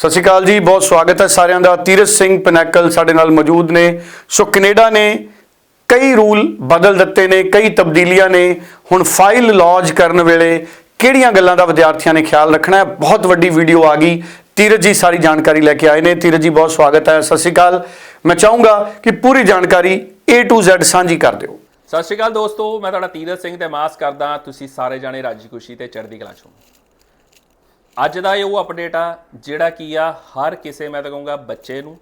ਸਤਿ ਸ਼੍ਰੀ ਅਕਾਲ ਜੀ, ਬਹੁਤ ਸਵਾਗਤ ਹੈ ਸਾਰਿਆਂ ਦਾ। ਤੀਰਥ ਸਿੰਘ ਪਿਨੈਕਲ ਸਾਡੇ ਨਾਲ ਮੌਜੂਦ ਨੇ। ਸੋ ਕੈਨੇਡਾ ਨੇ ਕਈ ਰੂਲ ਬਦਲ ਦਿੱਤੇ ਨੇ, ਕਈ ਤਬਦੀਲੀਆਂ ਨੇ। ਹੁਣ ਫਾਈਲ ਲੌਜ ਕਰਨ ਵੇਲੇ ਕਿਹੜੀਆਂ ਗੱਲਾਂ ਦਾ ਵਿਦਿਆਰਥੀਆਂ ਨੇ ਖਿਆਲ ਰੱਖਣਾ ਹੈ? ਬਹੁਤ ਵੱਡੀ ਵੀਡੀਓ ਆ ਗਈ। ਤੀਰਥ ਜੀ ਸਾਰੀ ਜਾਣਕਾਰੀ ਲੈ ਕੇ ਆਏ ਨੇ। ਤੀਰਥ ਜੀ, ਬਹੁਤ ਸਵਾਗਤ ਹੈ। ਸਤਿ ਸ਼੍ਰੀ ਅਕਾਲ। ਮੈਂ ਚਾਹੂੰਗਾ ਕਿ ਪੂਰੀ ਜਾਣਕਾਰੀ A to Z ਸਾਂਝੀ ਕਰ ਦਿਓ। ਸਤਿ ਸ਼੍ਰੀ ਅਕਾਲ ਦੋਸਤੋ, ਮੈਂ ਤੁਹਾਡਾ ਤੀਰਥ ਸਿੰਘ ਤੇ ਮਾਸ ਕਰਦਾ। ਤੁਸੀਂ ਸਾਰੇ ਜਾਣੇ ਰਾਜੀ ਖੁਸ਼ੀ ਤੇ ਚੜ੍ਹਦੀ ਕਲਾ ਚੋਂ ਅੱਜ ਦਾ ਇਹ ਉਹ ਅਪਡੇਟ ਆ, ਜਿਹੜਾ ਕੀ ਆ, ਹਰ ਕਿਸੇ, ਮੈਂ ਤਾਂ ਕਹੂੰਗਾ ਬੱਚੇ ਨੂੰ,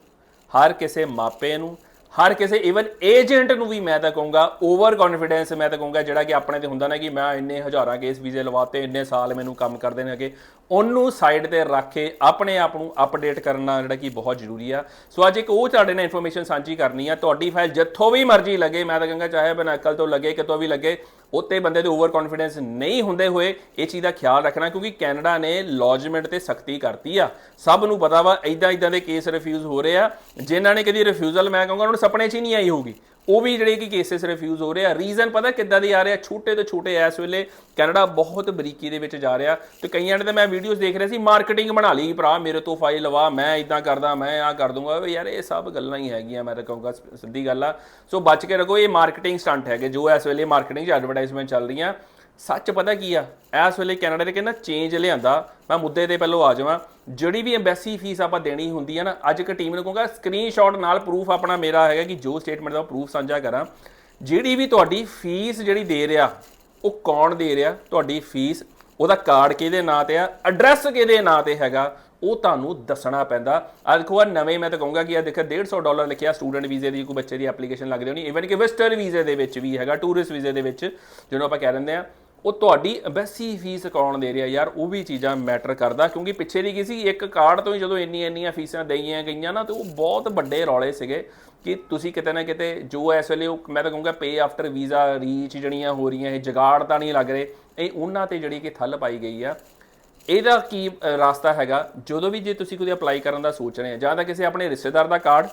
ਹਰ ਕਿਸੇ ਮਾਪੇ ਨੂੰ, ਹਰ ਕਿਸੇ ਇਵਨ ਏਜੰਟ ਨੂੰ ਵੀ ਮੈਂ ਤਾਂ ਕਹੂੰਗਾ ਓਵਰ ਕੌਨਫੀਡੈਂਸ ਮੈਂ ਤਾਂ ਕਹੂੰਗਾ, ਜਿਹੜਾ ਕਿ ਆਪਣੇ ਤੇ ਹੁੰਦਾ ਨਾ ਕਿ ਮੈਂ ਇੰਨੇ ਹਜ਼ਾਰਾਂ ਕੇਸ ਵੀਜ਼ੇ ਲਵਾਤੇ, ਇੰਨੇ ਸਾਲ ਮੈਨੂੰ ਕੰਮ ਕਰਦੇ ਨੇ ਅਗੇ, ਉਹਨੂੰ ਸਾਈਡ ਤੇ ਰੱਖ ਕੇ ਆਪਣੇ ਆਪ ਨੂੰ ਅਪਡੇਟ ਕਰਨਾ ਜਿਹੜਾ ਕਿ ਬਹੁਤ ਜ਼ਰੂਰੀ ਆ। ਸੋ ਅੱਜ ਇੱਕ ਉਹ ਤੁਹਾਡੇ ਨਾਲ ਇਨਫੋਰਮੇਸ਼ਨ ਸਾਂਝੀ ਕਰਨੀ ਆ, ਤੁਹਾਡੀ ਫਾਈਲ ਜਿੱਥੋਂ ਵੀ ਮਰਜ਼ੀ ਲੱਗੇ, ਮੈਂ ਤਾਂ ਕਹਾਂਗਾ ਚਾਹੇ ਬਨਾਕਲ ਤੋਂ ਲੱਗੇ, ਕਿਤੋਂ ਵੀ ਲੱਗੇ ਉੱਤੇ ਬੰਦੇ ਦੇ ਓਵਰ ਕੌਨਫੀਡੈਂਸ ਨਹੀਂ ਹੁੰਦੇ ਹੋਏ ਇਹ ਚੀਜ਼ ਦਾ ਖਿਆਲ ਰੱਖਣਾ, ਕਿਉਂਕਿ ਕੈਨੇਡਾ ਨੇ ਲੌਜਮੈਂਟ ਤੇ ਸਖਤੀ ਕਰਤੀ ਆ। ਸਭ ਨੂੰ ਪਤਾ ਵਾ ਇਦਾਂ ਇਦਾਂ ਦੇ ਕੇਸ ਰਿਫਿਊਜ਼ ਹੋ ਰਹੇ ਆ। ਜਿਨ੍ਹਾਂ ਨੇ ਕਦੀ ਰਿਫਿਊਜ਼ਲ ਮੈਂ ਕਹਾਂਗਾ, ਉਹਨਾਂ ਨੂੰ ਸੁਪਨੇ 'ਚ ਹੀ ਨਹੀਂ ਆਈ ਹੋਊਗੀ। ਉਹ ਵੀ ਜਿਹੜੇ ਕਿ ਕੇਸਿਸ ਰਿਫਿਊਜ਼ ਹੋ ਰਹੇ ਆ। ਰੀਜ਼ਨ ਪਤਾ ਕਿੱਦਾਂ ਦੀ ਆ ਰਿਹਾ? ਛੋਟੇ ਤੋਂ ਛੋਟੇ ਇਸ ਵੇਲੇ ਕੈਨੇਡਾ ਬਹੁਤ ਬਰੀਕੀ ਦੇ ਵਿੱਚ ਜਾ ਰਿਹਾ। ਤੇ ਕਈਆਂ ਨੇ ਤਾਂ ਮੈਂ ਵੀਡੀਓਜ਼ ਦੇਖ ਰਿਹਾ ਸੀ ਮਾਰਕੀਟਿੰਗ ਬਣਾ ਲਈ, ਭਰਾ, ਮੇਰੇ ਤੋਂ ਫਾਈਲ ਲਵਾ, ਮੈਂ ਇਦਾਂ ਕਰਦਾ, ਮੈਂ ਆ ਕਰ ਦੂੰਗਾ। ਯਾਰ, ਇਹ ਸਭ ਗੱਲਾਂ ਹੀ ਹੈਗੀਆਂ, ਮੈਂ ਤਾਂ ਕਹੂੰਗਾ ਸਿੱਧੀ ਗੱਲ ਆ। ਸੋ ਬਚ ਕੇ ਰੱਖੋ, ਇਹ ਮਾਰਕੀਟਿੰਗ ਸਟੰਟ ਹੈਗੇ, ਜੋ ਇਸ ਵੇਲੇ ਮਾਰਕੀਟਿੰਗ 'ਚ ਐਡਵਰਟਾਈਜ਼ਮੈਂਟ ਚੱਲ ਰਹੀਆਂ। ਸੱਚ ਪਤਾ ਕੀ ਆ? ਇਸ ਵੇਲੇ ਕੈਨੇਡਾ ਨੇ ਕਹਿੰਦਾ ਚੇਂਜ ਲਿਆਂਦਾ। ਮੈਂ ਮੁੱਦੇ ਤੇ ਪਹਿਲਾਂ ਆ ਜਾਵਾਂ। ਜਿਹੜੀ ਵੀ ਐਮਬੈਸੀ ਫੀਸ ਆਪਾਂ ਦੇਣੀ ਹੁੰਦੀ ਆ ਨਾ, ਅੱਜ ਇੱਕ ਟੀਮ ਨੂੰ ਕਹੂੰਗਾ ਸਕਰੀਨਸ਼ਾਟ ਨਾਲ ਪ੍ਰੂਫ ਆਪਣਾ ਮੇਰਾ ਹੈਗਾ ਕਿ ਜੋ ਸਟੇਟਮੈਂਟ ਦਾ ਪ੍ਰੂਫ ਸਾਂਝਾ ਕਰਾਂ। ਜਿਹੜੀ ਵੀ ਤੁਹਾਡੀ ਫੀਸ ਜਿਹੜੀ ਦੇ ਰਿਹਾ, ਉਹ ਕੌਣ ਦੇ ਰਿਹਾ? ਤੁਹਾਡੀ ਫੀਸ ਉਹਦਾ ਕਾਰਡ ਕਿਹਦੇ ਨਾਂ ਤੇ ਆ ਐਡਰੈਸ ਕਿਹਦੇ ਨਾਂ ਤੇ ਹੈਗਾ, ਉਹ ਤੁਹਾਨੂੰ ਦੱਸਣਾ ਪੈਂਦਾ। ਆ ਦੇਖੋ ਆ ਨਵੇਂ ਮੈਂ ਤਾਂ ਕਹੂੰਗਾ ਕਿ ਆ ਦੇਖੋ 150 ਡਾਲਰ ਲਿਖਿਆ ਸਟੂਡੈਂਟ ਵੀਜ਼ੇ ਦੀ, ਕੋਈ ਬੱਚੇ ਦੀ ਐਪਲੀਕੇਸ਼ਨ ਲੱਗਦੀ ਹੋਣੀ। ਇਵਨ ਕਿ ਵਿਜ਼ਟਰ ਵੀਜ਼ੇ ਦੇ ਵਿੱਚ ਵੀ ਹੈਗਾ ਟੂਰਿਸਟ ਵੀਜ਼ੇ ਦੇ ਵਿੱਚ, ਜਿਹਨੂੰ ਆਪਾਂ ਕਹਿ ਦਿੰਦੇ ਆ। ਉਹ ਤੁਹਾਡੀ ਐਮਬੈਸੀ ਫੀਸ ਕੌਣ ਦੇ ਰਿਹਾ ਯਾਰ? ਉਹ ਵੀ ਚੀਜ਼ਾਂ ਮੈਟਰ ਕਰਦਾ, ਕਿਉਂਕਿ ਪਿੱਛੇ ਦੀ ਕੀ ਸੀ, ਇੱਕ ਕਾਰਡ ਤੋਂ ਹੀ ਜਦੋਂ ਇੰਨੀ ਇੰਨੀਆਂ ਫੀਸਾਂ ਦਈਆਂ ਗਈਆਂ ਨਾ, ਤੇ ਉਹ ਬਹੁਤ ਵੱਡੇ ਰੌਲੇ ਸੀਗੇ ਕਿ ਤੁਸੀਂ ਕਿਤੇ ਨਾ ਕਿਤੇ ਜੋ ਇਸ ਵੇਲੇ ਉਹ, ਮੈਂ ਤਾਂ ਕਹੂੰਗਾ ਪੇ ਆਫਟਰ ਵੀਜ਼ਾ ਰੀਚ ਜਿਹੜੀਆਂ ਹੋ ਰਹੀਆਂ, ਇਹ ਜਗਾੜ ਤਾਂ ਨਹੀਂ ਲੱਗ ਰਹੇ। ਇਹ ਉਹਨਾਂ ਤੇ ਜਿਹੜੀ ਕਿ ਥੱਲ ਪਾਈ ਗਈ ਆ। ਇਹਦਾ ਕੀ ਰਾਸਤਾ ਹੈਗਾ? ਜਦੋਂ ਵੀ ਜੇ ਤੁਸੀਂ ਕੋਈ ਅਪਲਾਈ ਕਰਨ ਦਾ ਸੋਚ ਰਹੇ ਆ, ਜਾਂ ਤਾਂ ਕਿਸੇ ਆਪਣੇ ਰਿਸ਼ਤੇਦਾਰ ਦਾ ਕਾਰਡ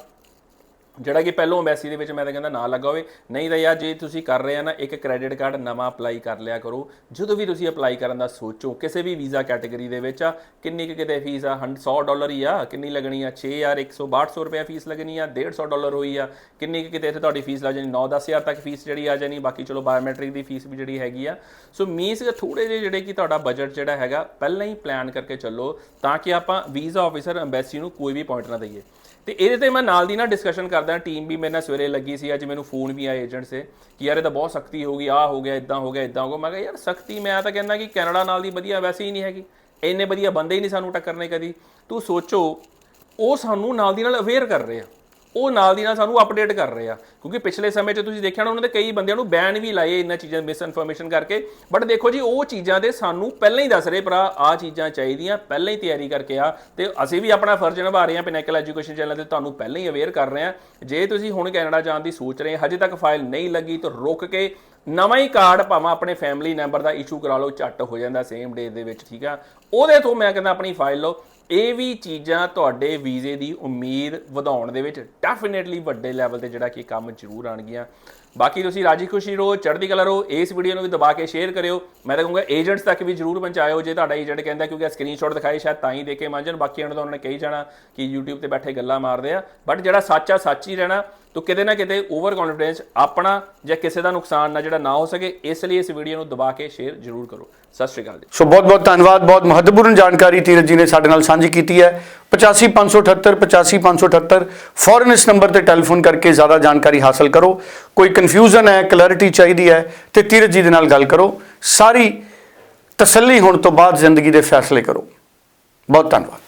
ਜਿਹੜਾ ਕਿ ਪਹਿਲੋਂ ਐਮਬੈਸੀ ਦੇ ਵਿੱਚ ਮੈਂ ਤਾਂ ਕਹਿੰਦਾ ਨਾ ਲੱਗਾ ਹੋਵੇ। ਨਹੀਂ ਤਾਂ ਯਾਰ ਜੇ ਤੁਸੀਂ ਕਰ ਰਹੇ ਆ ਨਾ, ਇੱਕ ਕ੍ਰੈਡਿਟ ਕਾਰਡ ਨਵਾਂ ਅਪਲਾਈ ਕਰ ਲਿਆ ਕਰੋ। ਜਦੋਂ ਵੀ ਤੁਸੀਂ ਅਪਲਾਈ ਕਰਨ ਦਾ ਸੋਚੋ, ਕਿਸੇ ਵੀ ਵੀਜ਼ਾ ਕੈਟਾਗਰੀ ਦੇ ਵਿੱਚ ਆ, ਕਿੰਨੀ ਕੁ ਕਿਤੇ ਫੀਸ ਆ? 100 ਡਾਲਰ ਹੀ ਆ, ਕਿੰਨੀ ਲੱਗਣੀ ਆ? 6162 ਰੁਪਏ ਫੀਸ ਲੱਗਣੀ ਆ 150 ਡਾਲਰ ਹੋਈ ਆ। ਕਿੰਨੀ ਕੁ ਕਿਤੇ ਇੱਥੇ ਤੁਹਾਡੀ ਫੀਸ ਲੱਗ ਜਾਣੀ? 9-10000 ਤੱਕ ਫੀਸ ਜਿਹੜੀ ਆ ਜਾਣੀ, ਬਾਕੀ ਚਲੋ ਬਾਇਓਮੈਟ੍ਰਿਕ ਦੀ ਫੀਸ ਵੀ ਜਿਹੜੀ ਹੈਗੀ ਆ। ਸੋ ਮੀਨਸ ਕਿ ਥੋੜੇ ਜਿਹੇ ਜਿਹੜੇ ਕਿ ਤੁਹਾਡਾ ਬਜਟ ਜਿਹੜਾ ਹੈਗਾ, ਪਹਿਲਾਂ ਹੀ ਪਲਾਨ ਕਰਕੇ ਚੱਲੋ, ਤਾਂ ਕਿ ਆਪਾਂ ਵੀਜ਼ਾ ਆਫੀਸਰ ਐਮਬੈਸੀ ਨੂੰ ਕੋਈ ਵੀ ਪੁਆਇੰਟ ਨਾ ਦਈਏ। ਤੇ ਇਹਦੇ ਤੇ ਮੈਂ ਨਾਲ ਦੀ ਨਾਲ ਡਿਸਕਸ਼ਨ ਕਰ ਕਰਦਾ ਟੀਮ ਵੀ ਮੇਰੇ ਨਾਲ ਸਵੇਰੇ ਲੱਗੀ ਸੀ, ਅੱਜ ਮੈਨੂੰ ਫੋਨ ਵੀ ਆਏ ਏਜੰਟ ਸੇ ਕਿ ਯਾਰ ਇਹ ਤਾਂ ਬਹੁਤ ਸਖਤੀ ਹੋ ਗਈ ਆ ਹੋ ਗਿਆ ਇਦਾਂ ਹੋ ਗਿਆ ਇਦਾਂ ਹੋ ਗਿਆ। ਮੈਂ ਕਿਹਾ, ਯਾਰ ਸਖਤੀ, ਮੈਂ ਤਾਂ ਕਹਿੰਦਾ ਕਿ ਕੈਨੇਡਾ ਨਾਲ ਦੀ ਵਧੀਆ ਵੈਸੇ ਹੀ ਨਹੀਂ ਹੈਗੀ। ਇੰਨੇ ਵਧੀਆ ਬੰਦੇ ਹੀ ਨਹੀਂ ਸਾਨੂੰ ਟੱਕਰਨੇ ਕਦੀ। ਤੂੰ ਸੋਚੋ, ਉਹ ਸਾਨੂੰ ਨਾਲ ਦੀ ਨਾਲ ਅਵੇਅਰ ਕਰ ਰਹੇ ਆ। ਉਹ ਨਾਲ ਦੀ ਨਾਲ ਸਾਨੂੰ ਅਪਡੇਟ ਕਰ ਰਹੇ ਆ। ਕਿਉਂਕਿ ਪਿਛਲੇ ਸਮੇਂ 'ਚ ਤੁਸੀਂ ਦੇਖਿਆ ਨਾ ਉਹਨਾਂ ਦੇ ਕਈ ਬੰਦਿਆਂ ਨੂੰ ਬੈਨ ਵੀ ਲਾਏ ਇਹਨਾਂ ਚੀਜ਼ਾਂ ਮਿਸ ਇਨਫੋਰਮੇਸ਼ਨ ਕਰਕੇ। ਬਟ ਦੇਖੋ ਜੀ, ਉਹ ਚੀਜ਼ਾਂ ਦੇ ਸਾਨੂੰ ਪਹਿਲਾਂ ਹੀ ਦੱਸ ਰਹੇ, ਭਰਾ ਆ ਚੀਜ਼ਾਂ ਚਾਹੀਦੀਆਂ, ਪਹਿਲਾਂ ਹੀ ਤਿਆਰੀ ਕਰਕੇ ਆ। ਤੇ ਅਸੀਂ ਵੀ ਆਪਣਾ ਫਰਜ਼ ਨਿਭਾ ਰਹੇ ਹਾਂ ਪਿਨੈਕਲ ਐਜੂਕੇਸ਼ਨ ਚੈਨਲ ਤੇ ਤੁਹਾਨੂੰ ਪਹਿਲਾਂ ਹੀ ਅਵੇਅਰ ਕਰ ਰਹੇ ਹਾਂ ਜੇ ਤੁਸੀਂ ਹੁਣ ਕੈਨੇਡਾ ਜਾਣ ਦੀ ਸੋਚ ਰਹੇ, ਹਜੇ ਤੱਕ ਫਾਈਲ ਨਹੀਂ ਲੱਗੀ, ਤਾਂ ਰੁਕ ਕੇ ਨਵਾਂ ਹੀ ਕਾਰਡ ਭਾਵੇਂ ਆਪਣੇ ਫੈਮਿਲੀ ਮੈਂਬਰ ਦਾ ਇਸ਼ੂ ਕਰਾ ਲਓ, ਝੱਟ ਹੋ ਜਾਂਦਾ ਸੇਮ ਡੇ ਦੇ ਵਿੱਚ, ਠੀਕ ਆ? ਉਹਦੇ ਤੋਂ ਮੈਂ ਕਹਿੰਦਾ ਆਪਣੀ ਫਾਈਲ ਲਓ। ਇਹ ਵੀ ਚੀਜ਼ਾਂ ਤੁਹਾਡੇ ਵੀਜ਼ੇ ਦੀ ਉਮੀਦ ਵਧਾਉਣ ਦੇ ਵਿੱਚ ਡੈਫੀਨਿਟਲੀ ਵੱਡੇ ਲੈਵਲ ਤੇ ਜਿਹੜਾ ਕਿ ਕੰਮ ਜ਼ਰੂਰ ਆਣਗੀਆਂ ਬਾਕੀ ਤੁਸੀਂ ਰਾਜੀ ਖੁਸ਼ੀ ਰਹੋ, ਚੜ੍ਹਦੀ ਕਲਾ ਰਹੋ, ਇਸ ਵੀਡੀਓ ਨੂੰ ਵੀ ਦਬਾ ਕੇ ਸ਼ੇਅਰ ਕਰਿਓ। ਮੈਂ ਤਾਂ ਕਹੂੰਗਾ ਏਜੰਟਸ ਤੱਕ ਵੀ ਜ਼ਰੂਰ ਪਹੁੰਚਾਇਓ। ਜੇ ਤੁਹਾਡਾ ਏਜੰਟ ਕਹਿੰਦਾ ਕਿਉਂਕਿ ਸਕਰੀਨਸ਼ਾਟ ਦਿਖਾਏ, ਸ਼ਾਇਦ ਤਾਂ ਹੀ ਦੇ ਕੇ ਮੰਨਜਣ ਬਾਕੀਆਂ ਨੂੰ ਤਾਂ ਉਹਨਾਂ ਨੇ ਕਹੀ ਜਾਣਾ ਕਿ YouTube ਤੇ ਬੈਠੇ ਗੱਲਾਂ ਮਾਰਦੇ ਆ। ਬਟ ਜਿਹੜਾ ਸੱਚ ਆ, ਸੱਚ ਹੀ ਰਹਿਣਾ। ਤੋ ਕਿਤੇ ਨਾ ਕਿਤੇ ਓਵਰ ਕੌਨਫੀਡੈਂਸ ਆਪਣਾ ਜਾਂ ਕਿਸੇ ਦਾ ਨੁਕਸਾਨ ਨਾ ਜਿਹੜਾ ਨਾ ਹੋ ਸਕੇ, ਇਸ ਲਈ ਇਸ ਵੀਡੀਓ ਨੂੰ ਦਬਾ ਕੇ ਸ਼ੇਅਰ ਜ਼ਰੂਰ ਕਰੋ। ਸਤਿ ਸ਼੍ਰੀ ਅਕਾਲ ਜੀ। ਸੋ ਬਹੁਤ ਬਹੁਤ ਧੰਨਵਾਦ। ਬਹੁਤ ਮਹੱਤਵਪੂਰਨ ਜਾਣਕਾਰੀ ਤੀਰਥ ਜੀ ਨੇ ਸਾਡੇ ਨਾਲ ਸਾਂਝੀ ਕੀਤੀ ਹੈ। 8558 85578 ਫੌਰਨ ਇਸ ਨੰਬਰ ਤੇ ਟੈਲੀਫੋਨ ਕਰਕੇ ਜ਼ਿਆਦਾ ਜਾਣਕਾਰੀ ਹਾਸਲ ਕਰੋ ਕੋਈ ਕਨਫਿਊਜ਼ਨ ਹੈ ਕਲੈਰਿਟੀ ਚਾਹੀਦੀ ਹੈ ਤੇ ਤੀਰਥ ਜੀ ਦੇ ਨਾਲ ਗੱਲ ਕਰੋ ਸਾਰੀ ਤਸੱਲੀ ਹੋਣ ਤੋਂ ਬਾਅਦ ਜ਼ਿੰਦਗੀ ਦੇ ਫੈਸਲੇ ਕਰੋ ਬਹੁਤ ਧੰਨਵਾਦ